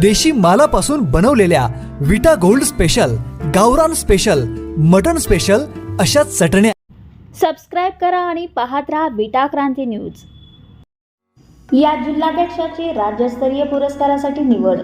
देशी मालापासून बनवलेल्या विटा गोल्ड स्पेशल गावरान स्पेशल मटन स्पेशल अशा चटण्या सबस्क्राईब करा आणि पाहत राहा विटा क्रांती न्यूज. या जिल्हाध्यक्षाची राज्यस्तरीय पुरस्कारासाठी निवड.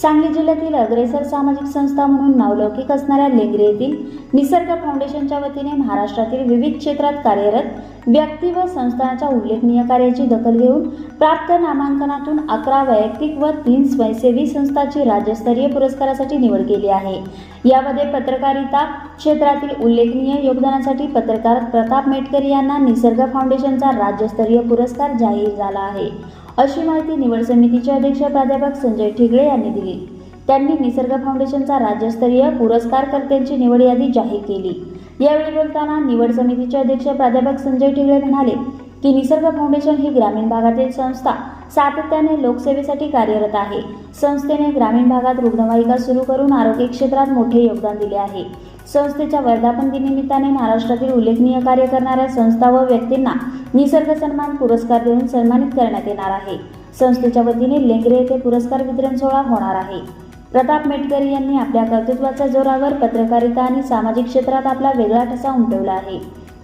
सांगली जिल्ह्यातील अग्रेसर सामाजिक संस्था म्हणून नावलौकिक असणाऱ्या लेंगरे येथील निसर्ग फाउंडेशनच्या वतीने महाराष्ट्रातील विविध क्षेत्रात कार्यरत व्यक्ती व संस्थांच्या उल्लेखनीय कार्याची दखल घेऊन प्राप्त नामांकनातून अकरा वैयक्तिक व तीन स्वयंसेवी संस्थांची राज्यस्तरीय पुरस्कारासाठी निवड केली आहे. यामध्ये पत्रकारिता क्षेत्रातील उल्लेखनीय योगदानासाठी पत्रकार प्रताप मेटकर यांना निसर्ग फाउंडेशनचा राज्यस्तरीय पुरस्कार जाहीर झाला आहे. अशी माहिती निवड समितीचे अध्यक्ष प्राध्यापक संजय ठिगळे यांनी दिली. त्यांनी निसर्ग फाउंडेशनचा राज्यस्तरीय पुरस्कारकर्त्यांची निवड यादी जाहीर केली. यावेळी बोलताना निवड समितीचे अध्यक्ष प्राध्यापक संजय ठिगळे म्हणाले की निसर्ग फाउंडेशन ही ग्रामीण भागातील संस्था सातत्याने लोकसेवेसाठी कार्यरत आहे. संस्थेने ग्रामीण भागात रुग्णवाहिका सुरू करून आरोग्य क्षेत्रात मोठे योगदान दिले आहे. संस्थेच्या वर्धापन दिनिमित्ताने महाराष्ट्रातील उल्लेखनीय कार्य करणाऱ्या संस्था व व्यक्तींना निसर्ग सन्मान पुरस्कार देऊन सन्मानित करण्यात येणार आहे. संस्थेच्या वतीने लेंगरे येथे पुरस्कार वितरण सोहळा होणार आहे. प्रताप मेटकरी यांनी आपल्या कर्तृत्वाच्या जोरावर पत्रकारिता आणि सामाजिक क्षेत्रात आपला वेगळा ठसा उमटवला आहे.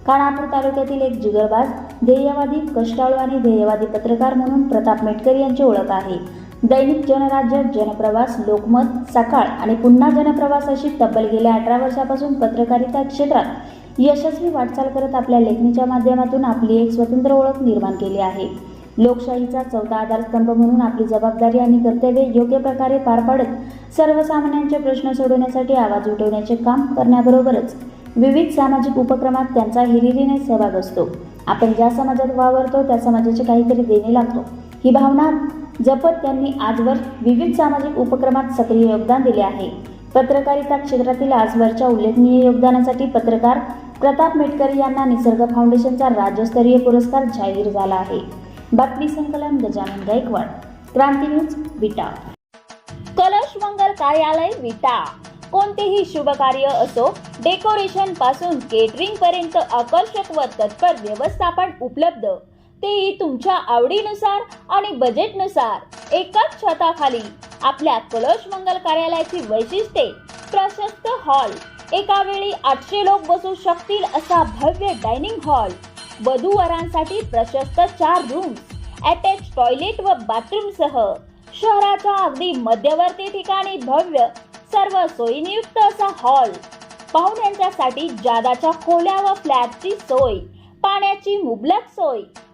खानापूर तालुक्यातील एक जिगरबाज ध्येयवादी कष्टाळू आणि ध्येयवादी पत्रकार म्हणून प्रताप मेटकर यांची ओळख आहे. दैनिक जनराज्य जनप्रवास लोकमत सकाळ आणि पुन्हा जनप्रवास अशी तब्बल गेल्या अठरा वर्षापासून पत्रकारिता क्षेत्रात यशस्वी वाटचाल करत आपल्या लेखणीच्या माध्यमातून आपली एक स्वतंत्र ओळख निर्माण केली आहे. लोकशाहीचा चौथा आधारस्तंभ म्हणून आपली जबाबदारी आणि कर्तव्ये योग्य प्रकारे पार पाडत सर्वसामान्यांचे प्रश्न सोडवण्यासाठी आवाज उठवण्याचे काम करण्याबरोबरच विविध सामाजिक उपक्रमात त्यांचा हिरिरीने सहभाग असतो. आपण ज्या समाजात वावरतो त्या समाजाचे काहीतरी देणे लागतो. ही भावना जपत त्यांनी आजवर विविध सामाजिक उपक्रमात सक्रिय योगदान दिले आहे. पत्रकारिता क्षेत्रातील आजवरच्या उल्लेखनीय योगदानासाठी पत्रकार प्रताप मेटकरी यांना निसर्ग फाउंडेशनचा राज्यस्तरीय पुरस्कार जाहीर झाला आहे. बातमी संकलन गजानन गायकवाड क्रांती न्यूज विटा. कलश मंगल कार्यालय विटा. कोणतेही शुभ कार्य असो डेकोरेशनपासून केटरिंग पर्यंत आकर्षक व तत्पर व्यवस्थापन उपलब्ध. तेही तुमच्या आवडीनुसार आणि बजेटनुसार एकाच छताखाली आपल्या कलश मंगल कार्यालयाची वैशिष्ट्ये प्रशस्त हॉल एका वेळी आठशे लोक बसू शकतील असा भव्य डायनिंग हॉल वधूवरांसाठी प्रशस्त चार रूम्स अटॅच टॉयलेट व बाथरूम सह शहराच्या अगदी मध्यवर्ती ठिकाणी भव्य सर्व सोयीनियुक्त असा हॉल पाहुण्यांच्यासाठी जादाच्या खोल्या व फ्लॅटची सोय पाण्याची मुबलक सोय